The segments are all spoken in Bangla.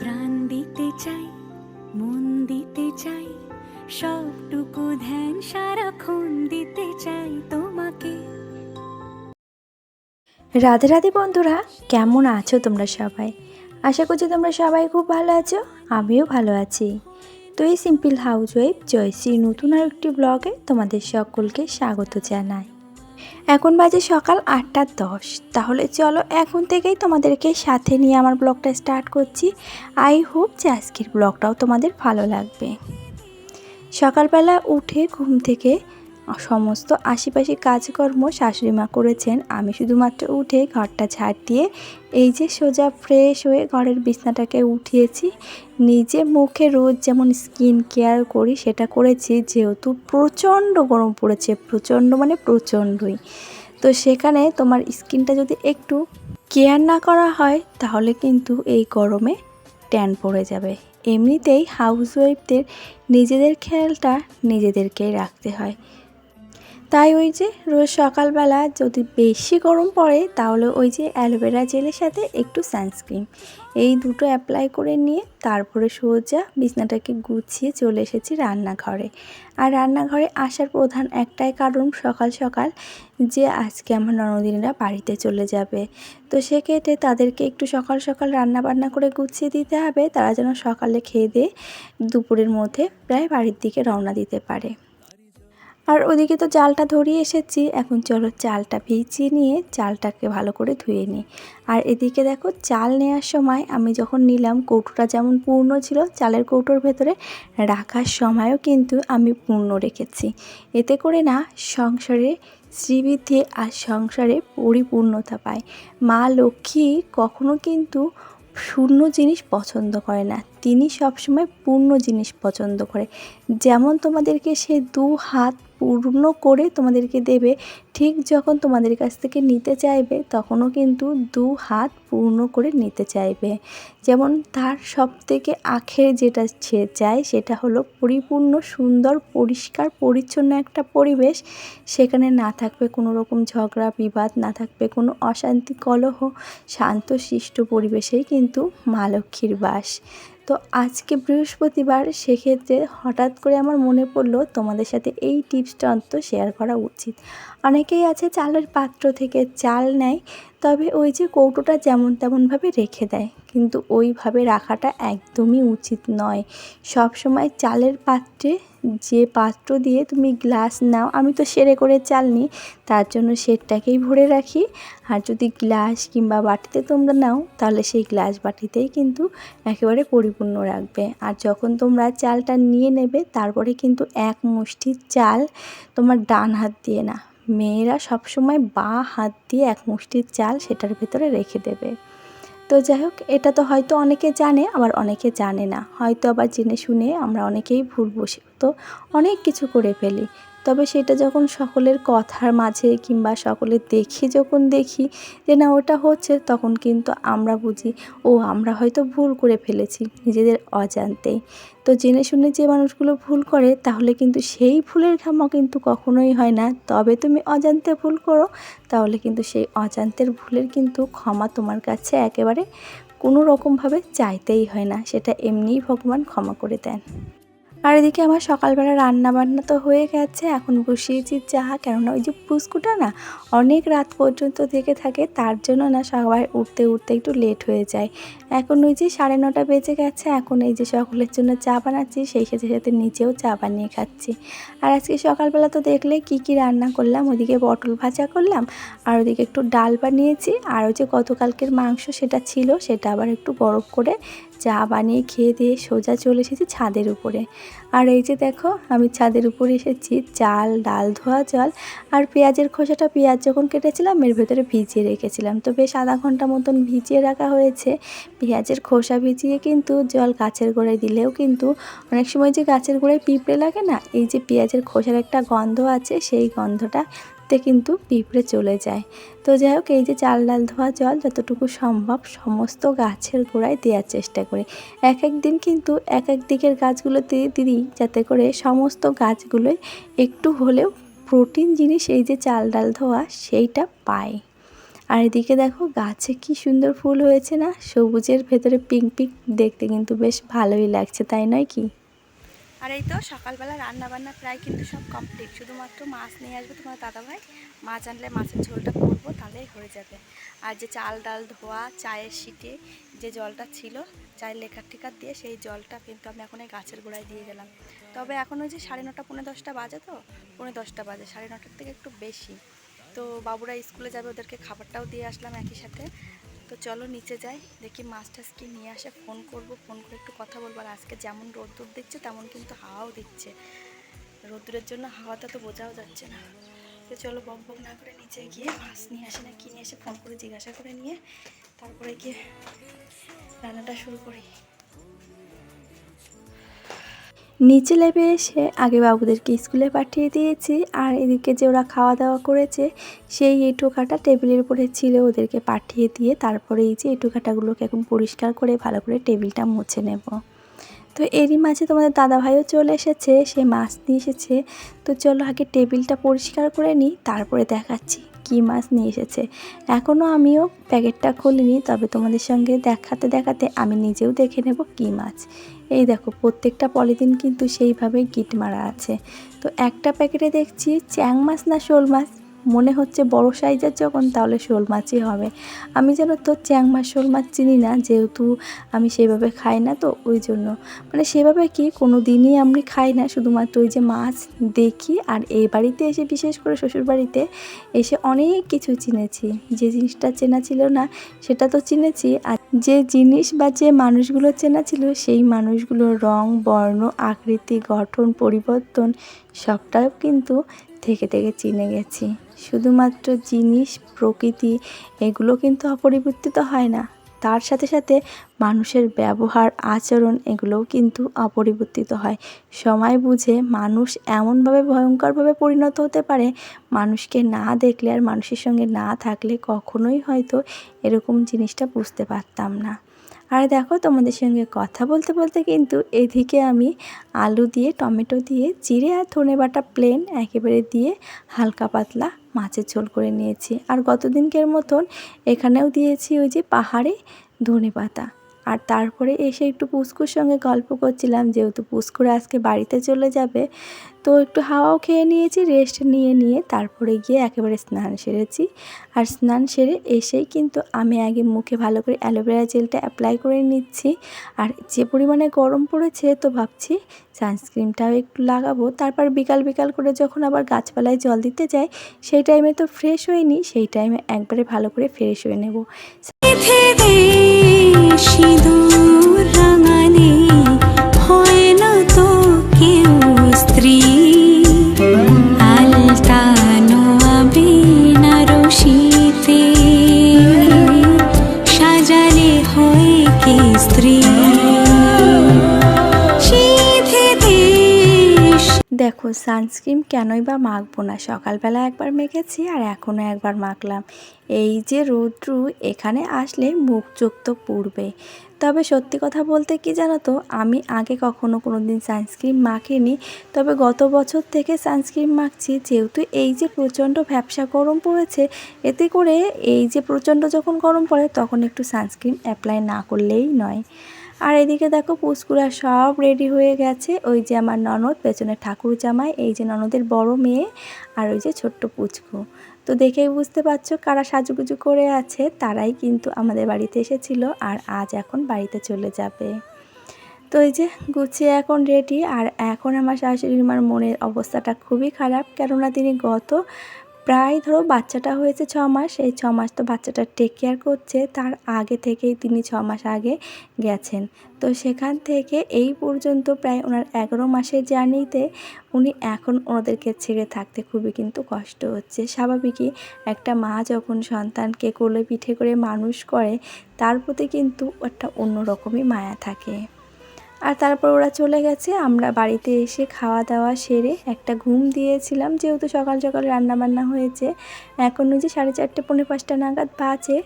প্রাণ দিতে চাই, মন দিতে চাই, সবটুকু ধ্যান সারাক্ষণ দিতে চাই তোমাকে। রাধে রাধে বন্ধুরা, কেমন আছো তোমরা সবাই? আশা করছি তোমরা সবাই খুব ভালো আছো, আমিও ভালো আছি। তো এই সিম্পল হাউস ওয়াইফ জয়শ্রী নতুন আর একটি ব্লগে তোমাদের সকলকে স্বাগত জানাই। এখন বাজে সকাল আটটা দশ। তাহলে চলো এখন থেকেই তোমাদেরকে সাথে নিয়ে আমার ব্লগটা স্টার্ট করছি। আই হোপ যে আজকের ব্লগটাও তোমাদের ভালো লাগবে। সকালবেলা উঠে ঘুম থেকে সমস্ত আশেপাশে কাজকর্ম শাশুড়ি মা করেছেন। আমি শুধুমাত্র উঠে ঘরটা ঝাড় দিয়ে এই যে সোজা ফ্রেশ হয়ে ঘরের বিছনাটাকে উঠিয়েছি। নিজে মুখে রোজ যেমন স্কিন কেয়ার করি, সেটা করেছি। যেহেতু প্রচণ্ড গরম পড়েছে, প্রচণ্ড মানে প্রচণ্ডই। তো সেখানে তোমার স্কিনটা যদি একটু কেয়ার না করা হয়, তাহলে কিন্তু এই গরমে ট্যান পড়ে যাবে। এমনিতেই হাউসওয়াইফদের নিজেদের খেয়ালটা নিজেদেরকেই রাখতে হয়। তাই ওই যে রোজ সকালবেলা যদি বেশি গরম পড়ে, তাহলে ওই যে অ্যালোভেরা জেলের সাথে একটু সানস্ক্রিন। এই দুটো অ্যাপ্লাই করে নিয়ে তারপরে সোজা বিছনাটাকে গুছিয়ে চলে এসেছি রান্নাঘরে। আর রান্নাঘরে আসার প্রধান একটাই কারণ সকাল সকাল যে আজকে আমার ননদিনীরা বাড়িতে চলে যাবে। তো সেক্ষেত্রে তাদেরকে একটু সকাল সকাল রান্না বান্না করে গুছিয়ে দিতে হবে। তারা যেন সকালে খেয়ে দিয়ে দুপুরের মধ্যে প্রায় বাড়ির দিকে রওনা দিতে পারে। আর ওদিকে তো চালটা ধরিয়ে এসেছি, এখন চলো চালটা ভিজিয়ে নিয়ে চালটাকে ভালো করে ধুয়ে নিই। আর এদিকে দেখো চাল নেওয়ার সময় আমি যখন নিলাম, কৌটোটা যেমন পূর্ণ ছিল চালের কৌটোর ভেতরে, রাখার সময়ও কিন্তু আমি পূর্ণ রেখেছি। এতে করে না সংসারে শ্রীবৃদ্ধি আর সংসারে পরিপূর্ণতা পায়। মা লক্ষ্মী কখনো কিন্তু শূন্য জিনিস পছন্দ করে না, তিনি সবসময় পূর্ণ জিনিস পছন্দ করে। যেমন তোমাদেরকে সে দু হাত পূর্ণ করে তোমাদেরকে দেবে, ঠিক যখন তোমাদের কাছ থেকে নিতে চাইবে, তখনও কিন্তু দু হাত পূর্ণ করে নিতে চাইবে। যেমন তার সব থেকে আখের যেটা সে চায়, সেটা হলো পরিপূর্ণ, সুন্দর, পরিষ্কার, পরিচ্ছন্ন একটা পরিবেশ। সেখানে না থাকবে কোনো রকম ঝগড়া, বিবাদ, না থাকবে কোনো অশান্তি, কলহ, শান্ত, শিষ্ট পরিবেশেই কিন্তু মা লক্ষ্মীর বাস। তো আজকে বৃহস্পতিবার সেক্ষেত্রে হঠাৎ করে আমার মনে পড়ল তোমাদের সাথে এই টিপসটা অন্তত শেয়ার করা উচিত। অনেকেই আছে চালের পাত্র থেকে চাল নেয় তবে ওই যে কৌটোটা যেমন তেমনভাবে রেখে দেয়। কিন্তু ওইভাবে রাখাটা একদমই উচিত নয়। সব সময় চালের পাত্রে যে পাত্র দিয়ে তুমি গ্লাস নাও, আমি তো সেরে করে চাল নিই, তার জন্য সেটটাকেই ভরে রাখি। আর যদি গ্লাস কিংবা বাটিতে তোমরা নাও, তাহলে সেই গ্লাস বাটিতেই কিন্তু একেবারে পরিপূর্ণ রাখবে। আর যখন তোমরা চালটা নিয়ে নেবে, তারপরে কিন্তু এক মুষ্টি চাল তোমার ডান হাত দিয়ে না মেয়েরা সবসময় বা হাত দিয়ে এক মুষ্টির চাল সেটার ভেতরে রেখে দেবে। তো যাই হোক, এটা তো হয়তো অনেকে জানে, আবার অনেকে জানে না। হয়তো আবার জেনে শুনে আমরা অনেকেই ভুল বসে তো অনেক কিছু করে ফেলি। তবে সেটা যখন সকলের কথার মাঝে কিংবা সকলের দেখি যখন দেখি যে না, ওটা হচ্ছে, তখন কিন্তু আমরা বুঝি, ও, আমরা হয়তো ভুল করে ফেলেছি নিজেদের অজান্তেই তো জেনে শুনে যে মানুষগুলো ভুল করে, তাহলে কিন্তু সেই ভুলের ক্ষমা কিন্তু কখনোই হয় না। তবে তুমি অজান্তে ভুল করো, তাহলে কিন্তু সেই অজান্তের ভুলের কিন্তু ক্ষমা তোমার কাছে একেবারে কোনো রকমভাবে চাইতেই হয় না। সেটা এমনিই ভগবান ক্ষমা করে দেন। আর এদিকে আমার সকালবেলা রান্না বান্না তো হয়ে গেছে, এখন বসিয়েছি চা, কেননা ওই যে পুস্কুটা না অনেক রাত পর্যন্ত থেকে থাকে, তার জন্য না সবাই উঠতে উঠতে একটু লেট হয়ে যায়। এখন ওই যে সাড়ে নটা বেজে গেছে, এখন এই যে সকলের জন্য চা বানাচ্ছি, সেই সাথে সাথে নিজেও চা বানিয়ে খাচ্ছি। আর আজকে সকালবেলা তো দেখলে কি কি রান্না করলাম, ওদিকে পটল ভাজা করলাম, আর ওদিকে একটু ডাল বানিয়েছি, আর ওই যে গতকালকের মাংস সেটা ছিল, সেটা আবার একটু বরফ করে চা বানিয়ে খেয়ে দিয়ে সোজা চলে এসেছি ছাদের উপরে। আর এই যে দেখো, আমি ছাদের উপরে এসেছি, চাল, ডাল, ধোয়া জল আর পেঁয়াজের খোসাটা পেঁয়াজ যখন কেটেছিলাম, এর ভেতরে ভিজিয়ে রেখেছিলাম। তো বেশ আধা ঘণ্টা মতন ভিজিয়ে রাখা হয়েছে। পেঁয়াজের খোসা ভিজিয়ে কিন্তু জল গাছের গোড়ায় দিলেও কিন্তু অনেক সময় যে গাছের গোড়ায় পিঁপড়ে লাগে না, এই যে পেঁয়াজের খোসার একটা গন্ধ আছে, সেই গন্ধটা তে কিন্তু পিঁপড়ে চলে যায়। তো যাই হোক, এই যে চাল ডাল ধোয়া জল যতটুকু সম্ভব সমস্ত গাছের গোড়ায় দেওয়ার চেষ্টা করি। এক এক দিন কিন্তু এক এক দিকের গাছগুলোতে দিই যাতে করে সমস্ত গাছগুলোই একটু হলেও প্রোটিন জিনিস এই যে চাল ডাল ধোয়া সেইটা পায়। আর এদিকে দেখো গাছে কি সুন্দর ফুল হয়েছে না? সবুজের ভেতরে পিঙ্ক পিঙ্ক দেখতে কিন্তু বেশ ভালোই লাগছে, তাই নয় কি? আর এই তো সকালবেলা রান্না বান্না প্রায় কিন্তু সব কমপ্লিট শুধুমাত্র মাছ নিয়ে আসবে তোমার দাদাভাই। মাছ আনলে মাছের ঝোলটা করব তাহলেই হয়ে যাবে। আর যে চাল ডাল ধোয়া, চায়ের সিটে, যে জলটা ছিল, চায়ের লেখার টিকার দিয়ে সেই জলটা কিন্তু আমি এখন এই গাছের গোড়ায় দিয়ে গেলাম। তবে এখন ওই যে সাড়ে নটা, পৌনে দশটা বাজে তো, পৌনে দশটা বাজে, সাড়ে নটার থেকে একটু বেশি। তো বাবুরা স্কুলে যাবে, ওদেরকে খাবারটাও দিয়ে আসলাম একই সাথে। তো চলো নিচে যাই, দেখি মাছ টাছ কি নিয়ে আসে ফোন করব ফোন করে একটু কথা বলব। আর আজকে যেমন রোদ্দুর দিচ্ছে, তেমন কিন্তু হাওয়াও দিচ্ছে। রোদ্দুরের জন্য হাওয়াটা তো বোঝাও যাচ্ছে না। তো চলো বক বক না করে নিচে গিয়ে মাছ নিয়ে আসে না কি নিয়ে এসে ফোন করে জিজ্ঞাসা করে নিয়ে, তারপরে গিয়ে রান্নাটা শুরু করি। নিচে লেবে এসে আগে বাবুদেরকে স্কুলে পাঠিয়ে দিয়েছি আর এদিকে যে ওরা খাওয়া দাওয়া করেছে, সেই এই টোকাটা টেবিলের উপরে ছিল ওদেরকে পাঠিয়ে দিয়ে তারপরে এই যে এই টোকাটাগুলোকে এখন পরিষ্কার করে ভালো করে টেবিলটা মুছে নেব। তো এরই মাঝে তোমাদের দাদাভাইও চলে এসেছে, সে মাছ নিয়ে এসেছে। তো চলো আগে টেবিলটা পরিষ্কার করে নিই, তারপরে দেখাচ্ছি কী মাছ নিয়ে এসেছে। এখনও আমিও প্যাকেটটা খুলিনি, তবে তোমাদের সঙ্গে দেখাতে দেখাতে আমি নিজেও দেখে নেব কী মাছ। এই দেখো, প্রত্যেকটা পলিথিন কিন্তু সেইভাবে গিট মারা আছে। তো একটা প্যাকেটে দেখছি চ্যাং মাছ না শোল মাছ? মনে হচ্ছে বড় সাইজের যখন তাহলে শোল মাছই হবে। আমি যেন তো চ্যাং মাছ শোল মাছ চিনি না, যেহেতু আমি সেভাবে খাই না তো ওই জন্য। মানে সেভাবে কি কোনো দিনই আমি খাই না, শুধুমাত্র ওই যে মাছ দেখি আর এই বাড়িতে এসে, বিশেষ করে শ্বশুর বাড়িতে এসে অনেক কিছু চিনেছি। যে জিনিসটা চেনা ছিল না, সেটা তো চিনেছি আর যে জিনিস বা যে মানুষগুলো চেনা ছিল, সেই মানুষগুলোর রং, বর্ণ, আকৃতি, গঠন, পরিবর্তন সবটাও কিন্তু থেকে থেকে চিনে গেছি। শুধুমাত্র জিনিস, প্রকৃতি, এগুলো কিন্তু অপরিবর্তিত হয় না। তার সাথে সাথে মানুষের ব্যবহার, আচরণ, এগুলোও কিন্তু অপরিবর্তিত হয়। সময় বুঝে মানুষ এমনভাবে ভয়ঙ্করভাবে পরিণত হতে পারে, মানুষকে না দেখলে আর মানুষের সঙ্গে না থাকলে কখনোই হয়তো এরকম জিনিসটা বুঝতে পারতাম না। আর দেখো তোমাদের সঙ্গে কথা বলতে বলতে কিন্তু এদিকে আমি আলু দিয়ে, টমেটো দিয়ে, জিরে আর ধনে বাটা প্লেন একেবারে দিয়ে হালকা পাতলা মাছের ঝোল করে নিয়েছি। আর গত দিনকের মতন এখানেও দিয়েছি ওই যে পাহাড়ে ধনে পাতা। আর তারপরে এসে একটু পুস্কুর সঙ্গে গল্প করছিলাম, যেহেতু পুস্কুর আজকে বাড়িতে চলে যাবে তো একটু হাওয়াও খেয়ে নিয়েছি রেস্ট নিয়ে নিয়ে তারপরে গিয়ে একেবারে স্নান সেরেছি। আর স্নান সেরে এসেই কিন্তু আমি আগে মুখে ভালো করে অ্যালোভেরা জেলটা অ্যাপ্লাই করে নিচ্ছি। আর যে পরিমাণে গরম পড়েছে তো ভাবছি সানস্ক্রিনটাও একটু লাগাবো। তারপর বিকাল বিকাল করে যখন আবার গাছপালায় জল দিতে যাই, সেই টাইমে তো ফ্রেশ হয়নি সেই টাইমে একবারে ভালো করে ফ্রেশ হয়ে নেব। সিঁদুর রাঙালে দেখো সানস্ক্রিন কেনই বা মাখবো না। সকালবেলা একবার মেখেছি আর এখনও একবার মাখলাম। এই যে রৌদ্রু, এখানে আসলে মুখ চোখ তো পুড়বে। তবে সত্যি কথা বলতে কি জানো তো, আমি আগে কখনো কোনো দিন সানস্ক্রিন মাখিনি। তবে গত বছর থেকে সানস্ক্রিন মাখছি, যেহেতু এই যে প্রচণ্ড ভ্যাবসা গরম পড়েছে, এতে করে এই যে প্রচণ্ড যখন গরম পড়ে, তখন একটু সানস্ক্রিন অ্যাপ্লাই না করলেই নয়। আর এদিকে দেখো পুষ্কুরা সব রেডি হয়ে গেছে। ওই যে আমার ননদ, পেছনে ঠাকুর জামাই, এই যে ননদের বড় মেয়ে আর ওই যে ছোট্ট পুচকু। তো দেখেই বুঝতে পারছ কারা সাজুগুজু করে আছে, তারাই কিন্তু আমাদের বাড়িতে এসেছিল আর আজ এখন বাড়িতে চলে যাবে। তো এই যে গুছিয়ে এখন রেডি আর এখন আমার শাশুড়ি মার মনের অবস্থাটা খুবই খারাপ, কেননা তিনি গত প্রায় ধরো বাচ্চাটা হয়েছে ছ মাস, এই ছ মাস তো বাচ্চাটা টেক কেয়ার করছে, তার আগে থেকেই তিনি ছ মাস আগে গেছেন। তো সেখান থেকে এই পর্যন্ত প্রায় ওনার এগারো মাসের জার্নিতে উনি এখন ওনাদেরকে ছেড়ে থাকতে খুবই কিন্তু কষ্ট হচ্ছে। স্বাভাবিকই একটা মা যখন সন্তানকে কোলে পিঠে করে মানুষ করে, তার প্রতি কিন্তু একটা অন্যরকমই মায়া থাকে। আর তারপর ওরা চলে গেছে। আমরা বাড়িতে এসে খাওয়া দাওয়া সেরে একটা ঘুম দিয়েছিলাম। যেহেতু সকাল সকাল রান্না বান্না হয়েছে, এখন যে সাড়ে চারটে, পৌনে পাঁচটা নাগাদ বাজে।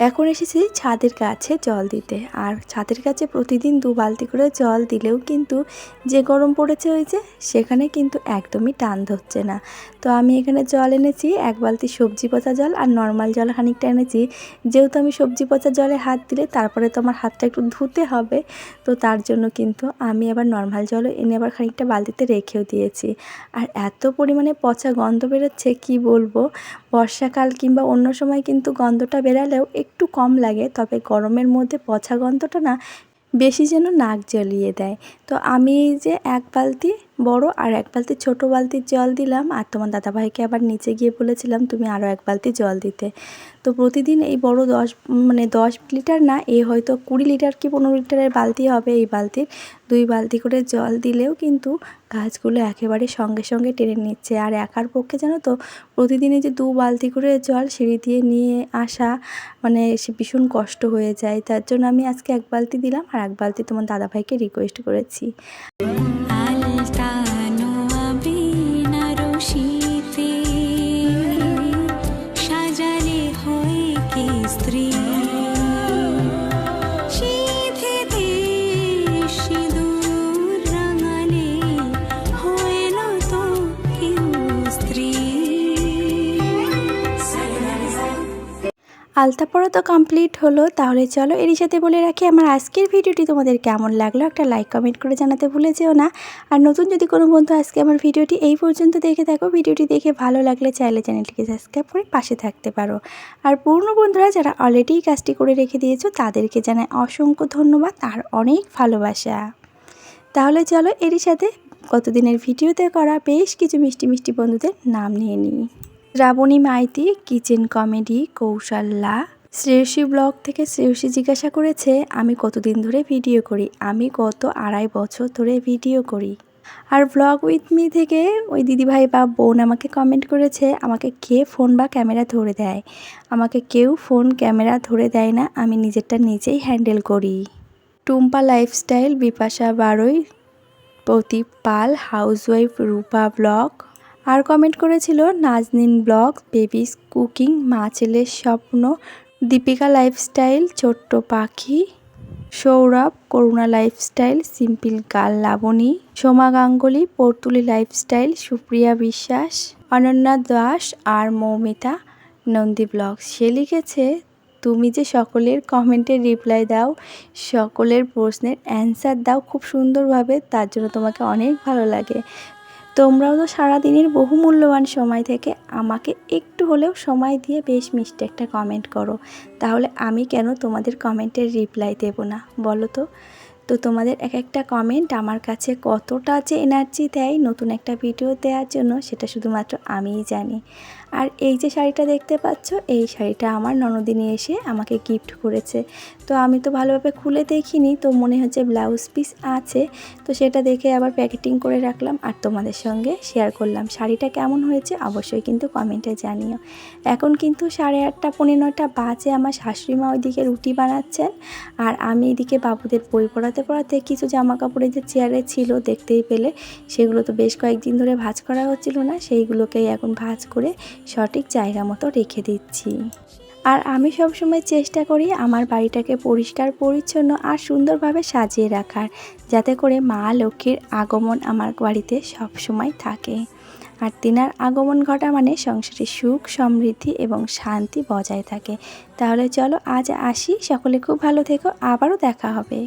এখন এসেছি ছাদের কাছে জল দিতে। আর ছাদের কাছে প্রতিদিন দু বালতি করে জল দিলেও কিন্তু যে গরম পড়েছে ওই যে, সেখানে কিন্তু একদমই টান ধরছে না। তো আমি এখানে জল এনেছি, এক বালতি সবজি পচা জল আর নর্মাল জল খানিকটা এনেছি। যেহেতু আমি সবজি পচা জলে হাত দিলে তারপরে তো আমার হাতটা একটু ধুতে হবে, তো তার জন্য কিন্তু আমি আবার নর্মাল জলও এনে আবার খানিকটা বালতিতে রেখেও দিয়েছি। আর এত পরিমাণে পচা গন্ধ বেরোচ্ছে, কি বলব? বর্ষাকাল কিংবা অন্য সময় কিন্তু গন্ধটা বেরালেও একটু কম লাগে, তবে গরমের মধ্যে পচা গন্ধটা না বেশি যেন নাক জ্বলিয়ে দেয়। তো আমি যে এক বালতি বড় আর এক বালতি ছোট বালতির জল দিলাম। আর তোমার দাদাভাইকে আবার নিচে গিয়ে বলেছিলাম, তুমি আরও এক বালতি জল দিতে। তো প্রতিদিন এই বড় দশ মানে দশ লিটার না এ হয়তো কুড়ি লিটার কি পনেরো লিটারের বালতি হবে এই বালতির। দুই বালতি করে জল দিলেও কিন্তু গাছগুলো একেবারে সঙ্গে সঙ্গে টেনে নিচ্ছে। আর একার পক্ষে জানো তো প্রতিদিনই যে দু বালতি করে জল সিঁড়ি দিয়ে নিয়ে আসা মানে সে ভীষণ কষ্ট হয়ে যায়। তার জন্য আমি আজকে এক বালতি দিলাম আর এক বালতি তোমার দাদাভাইকে রিকোয়েস্ট করেছি। faltar. আলতা পড়া তো কমপ্লিট হলো, তাহলে চলো এরই সাথে বলে রাখি আমার আজকের ভিডিওটি তোমাদের কেমন লাগল? একটা লাইক কমেন্ট করে জানাতে ভুলে যেও না। আর নতুন যদি কোনো বন্ধু আজকে আমার ভিডিওটি এই পর্যন্ত দেখে থাকো, ভিডিওটি দেখে ভালো লাগলে চাইলে চ্যানেলটিকে সাবস্ক্রাইব করে পাশে থাকতে পারো। আর পুরনো বন্ধুরা যারা অলরেডি কাজটি করে রেখে দিয়েছ, তাদেরকে জানাই অসংখ্য ধন্যবাদ আর অনেক ভালোবাসা। তাহলে চলো এরই সাথে গতদিনের ভিডিওতে করা বেশ কিছু মিষ্টি মিষ্টি বন্ধুদের নাম নিয়ে নিই। Shrabani Maiti, kitchen comedy Kaushalya Shreyasi blog থেকে শ্রেয়সী জিজ্ঞাসা করেছে, আমি কতদিন ধরে ভিডিও করি? আমি গত আড়াই বছর ধরে ভিডিও করি। আর ব্লগ উইথ মি থেকে ওই দিদিভাই বা বোন আমাকে কমেন্ট করেছে, আমাকে কে ফোন বা ক্যামেরা ধরে দেয়? আমাকে কেউ ফোন ক্যামেরা ধরে দেয় না, আমি নিজেরটা নিজেই হ্যান্ডেল করি। Tumpa lifestyle Bipasha Barai, Pradip Pal housewife Rupa blog আর কমেন্ট করেছিল, নাজনিন ব্লগ বেবিস কুকিং, মা ছেলের স্বপ্ন, দীপিকা লাইফস্টাইল, ছোট্ট পাখি, Sourav, Karuna lifestyle, simple gal Labani, Soma Ganguly, পর্তুলি lifestyle, Supriya Biswas, Ananya Das আর মৌমিতা, নন্দী ব্লগ সে লিখেছে, তুমি যে সকলের কমেন্টের রিপ্লাই দাও, সকলের প্রশ্নের অ্যান্সার দাও খুব সুন্দরভাবে, তার জন্য তোমাকে অনেক ভালো লাগে। তোমরাও তো সারাদিনের বহু মূল্যবান সময় থেকে আমাকে একটু হলেও সময় দিয়ে বেশ মিষ্টি একটা কমেন্ট করো। তাহলে আমি কেন তোমাদের কমেন্টের রিপ্লাই দেবো না? বলো তো। তো তোমাদের এক একটা কমেন্ট আমার কাছে কতটা যে এনার্জি দেয় নতুন একটা ভিডিও দেওয়ার জন্য সেটা শুধুমাত্র আমিই জানি। আর এই যে শাড়িটা দেখতে পাচ্ছ, এই শাড়িটা আমার ননদিনী এসে আমাকে গিফট করেছে। তো আমি তো ভালোভাবে খুলে দেখিনি, তো মনে হচ্ছে ব্লাউজ পিস আছে। তো সেটা দেখে আবার প্যাকেটিং করে রাখলাম আর তোমাদের সঙ্গে শেয়ার করলাম। শাড়িটা কেমন হয়েছে অবশ্যই কিন্তু কমেন্টে জানিও। এখন কিন্তু সাড়ে আটটা পনেরো নটা বাজে, আমার শাশুড়ি মা ওইদিকে রুটি বানাচ্ছেন। আর আমি এদিকে বাবুদের বই পড়াতে পড়াতে কিছু জামা কাপড়ের যে চেয়ারে ছিল দেখতেই পেলে, সেগুলো তো বেশ কয়েকদিন ধরে ভাঁজ করা হচ্ছিল না, সেইগুলোকেই এখন ভাজ করে সঠিক জায়গা মতো রেখে দিচ্ছি। আর আমি সবসময় চেষ্টা করি আমার বাড়িটাকে পরিষ্কার, পরিচ্ছন্ন আর সুন্দরভাবে সাজিয়ে রাখার, যাতে করে মা লক্ষ্মীর আগমন আমার বাড়িতে সবসময় থাকে। আর তিনার আগমন ঘটা মানে সংসারে সুখ, সমৃদ্ধি এবং শান্তি বজায় থাকে। তাহলে চলো আজ আসি, সকলে খুব ভালো থেকো, আবারও দেখা হবে।